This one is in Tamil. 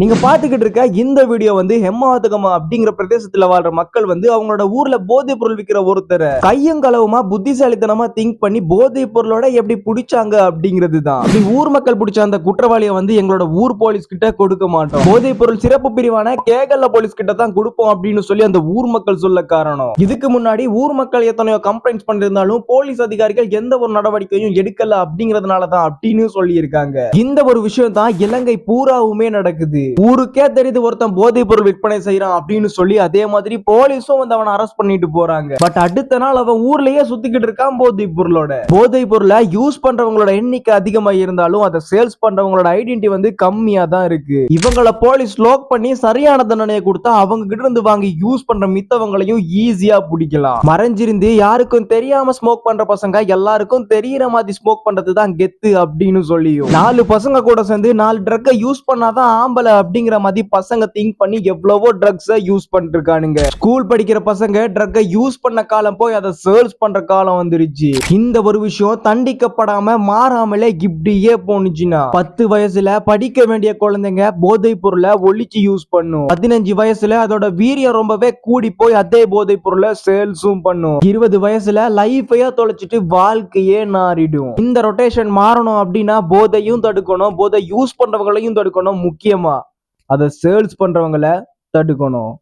நீங்க பாத்துக்கிட்டு இருக்க இந்த வீடியோ வந்து ஹெம்மாவதகமா அப்படிங்கிற பிரதேசத்துல வாழ்ற மக்கள் வந்து அவங்களோட ஊர்ல போதைப் பொருள் விற்கிற ஒருத்தரை கையங்களவுமா புத்திசாலித்தனமா திங்க் பண்ணி போதைப் பொருளோட எப்படி பிடிச்சாங்க அப்படிங்கிறது தான் அப்படி ஊர் மக்கள் பிடிச்ச அந்த குற்றவாளியை வந்து எங்களோட ஊர் போலீஸ் கிட்ட கொடுக்க மாட்டோம். போதைப் பொருள் சிறப்பு பிரிவான கேகல்ல போலீஸ் கிட்ட தான் கொடுப்போம் அப்படின்னு சொல்லி அந்த ஊர் மக்கள் சொல்ல காரணம். இதுக்கு முன்னாடி ஊர் மக்கள் எத்தனையோ கம்ப்ளைண்ட்ஸ் பண்ணிருந்தாலும் போலீஸ் அதிகாரிகள் எந்த ஒரு நடவடிக்கையும் எடுக்கல அப்படிங்கறதுனால தான் அப்படின்னு சொல்லியிருக்காங்க. இந்த ஒரு விஷயம் தான் இலங்கை பூராவுமே நடக்குது. ஊருக்கே தெரியுது ஒருத்தன் போதைப் பொருள் விற்பனை செய்யறான் அப்படின்னு சொல்லி அதே மாதிரி போலீஸும் வந்து அவனை அரெஸ்ட் பண்ணிட்டு போறாங்க. பட் அடுத்த நாள் அவன் ஊர்லயே சுத்திக்கிட்டு இருக்கான் போதைப் பொருளோட. போதைப் பொருளை யூஸ் பண்றவங்களோட எண்ணிக்கை அதிகமா இருந்தாலும் அதை சேல்ஸ் பண்றவங்களோட ஐடென்டி வந்து கம்மியா தான் இருக்கு. இவங்கள போலீஸ் லோக் பண்ணி சரியான தண்டனையை கொடுத்தா அவங்க கிட்ட இருந்து வாங்கி யூஸ் பண்ற மித்தவங்களையும் ஈஸியா பிடிக்கலாம். மறைஞ்சிருந்து யாருக்கும் தெரியாம ஸ்மோக் பண்ற பசங்க எல்லாருக்கும் தெரியற மாதிரி ஸ்மோக் பண்றது தான் கெத்து அப்படின்னு சொல்லியும். நாலு பசங்க கூட சேர்ந்து நாலு ட்ரக்கை யூஸ் பண்ணாதான் ஆம்பளை அப்படிங்கிற மாதிரி பசங்க திங்க் பண்ணி எவ்வளவோ ட்ரக்ஸை யூஸ் பண்ணிட்டு இருக்கானுங்க ஸ்கூல் படிக்கிற பசங்க ட்ரக்கை யூஸ் பண்ண காலம் போய் அதை சேல்ஸ் பண்ற காலம் வந்துருச்சு. இந்த ஒரு விஷயம் தண்டிக்கப்படாம மாறாமலே இப்படியே போனுச்சுன்னா பத்து வயசுல படிக்க வேண்டிய குழந்தைங்க போதைப் பொருளை ஒழிச்சு யூஸ் பண்ணும். பதினஞ்சு வயசுல அதோட வீரியம் ரொம்பவே கூடி போய் அதே போதைப் பொருளை சேல்ஸும் பண்ணும். இருபது வயசுல லைஃபையா தொலைச்சிட்டு வாழ்க்கையே நாறிடும். இந்த ரொட்டேஷன் மாறணும் அப்படின்னா போதையும் தடுக்கணும் போதை யூஸ் பண்றவங்களையும் தடுக்கணும் முக்கியமா. அதை சேல்ஸ் பண்ணுறவங்கள தடுக்கணும்.